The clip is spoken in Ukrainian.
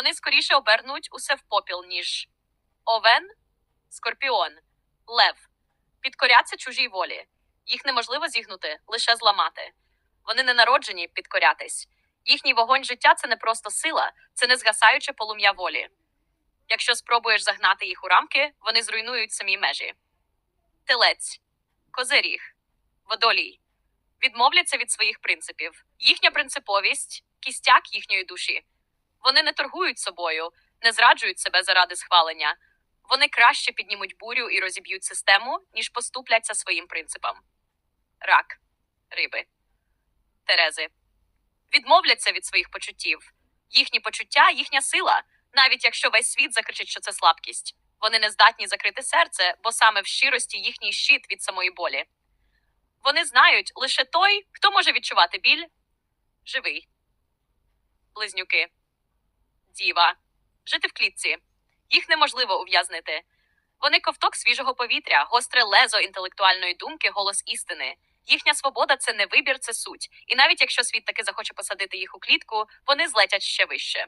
Вони скоріше обернуть усе в попіл, ніж овен, скорпіон, лев. Підкоряться чужій волі. Їх неможливо зігнути, лише зламати. Вони не народжені підкорятись. Їхній вогонь життя це не просто сила, це не згасаюче полум'я волі. Якщо спробуєш загнати їх у рамки, вони зруйнують самі межі. Телець, козиріг, водолій відмовляться від своїх принципів. Їхня принциповість кістяк їхньої душі. Вони не торгують собою, не зраджують себе заради схвалення. Вони краще піднімуть бурю і розіб'ють систему, ніж поступляться своїм принципам. Рак, риби, терези відмовляться від своїх почуттів. Їхні почуття, їхня сила, навіть якщо весь світ закричить, що це слабкість. Вони не здатні закрити серце, бо саме в щирості їхній щит від самої болі. Вони знають лише той, хто може відчувати біль живий. Близнюки, діва, жити в клітці. Їх неможливо ув'язнити. Вони ковток свіжого повітря, гостре лезо інтелектуальної думки, голос істини. Їхня свобода це не вибір, це суть. І навіть якщо світ таки захоче посадити їх у клітку, вони злетять ще вище.